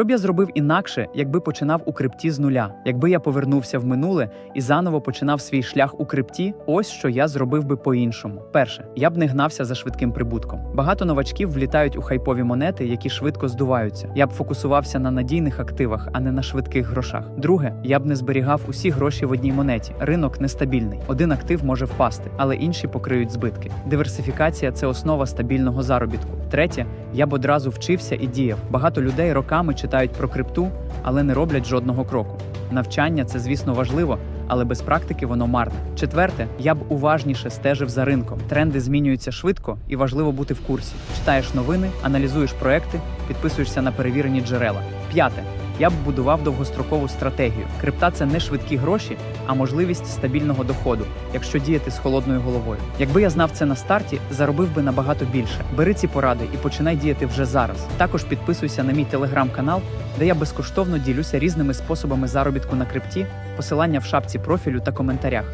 Що б я зробив інакше, якби починав у крипті з нуля? Якби я повернувся в минуле і заново починав свій шлях у крипті, ось що я зробив би по-іншому. Перше, я б не гнався за швидким прибутком. Багато новачків влітають у хайпові монети, які швидко здуваються. Я б фокусувався на надійних активах, а не на швидких грошах. Друге, я б не зберігав усі гроші в одній монеті. Ринок нестабільний. Один актив може впасти, але інші покриють збитки. Диверсифікація це основа стабільного заробітку. Третє, я б одразу вчився і діяв. Багато людей роками читають про крипту, але не роблять жодного кроку. Навчання це, звісно, важливо, але без практики воно марне. Четверте, я б уважніше стежив за ринком. Тренди змінюються швидко і важливо бути в курсі. Читаєш новини, аналізуєш проекти, підписуєшся на перевірені джерела. П'яте. Я б будував довгострокову стратегію. Крипта це не швидкі гроші, а можливість стабільного доходу, якщо діяти з холодною головою. Якби я знав це на старті, заробив би набагато більше. Бери ці поради і починай діяти вже зараз. Також підписуйся на мій телеграм-канал, де я безкоштовно ділюся різними способами заробітку на крипті, посилання в шапці профілю та коментарях.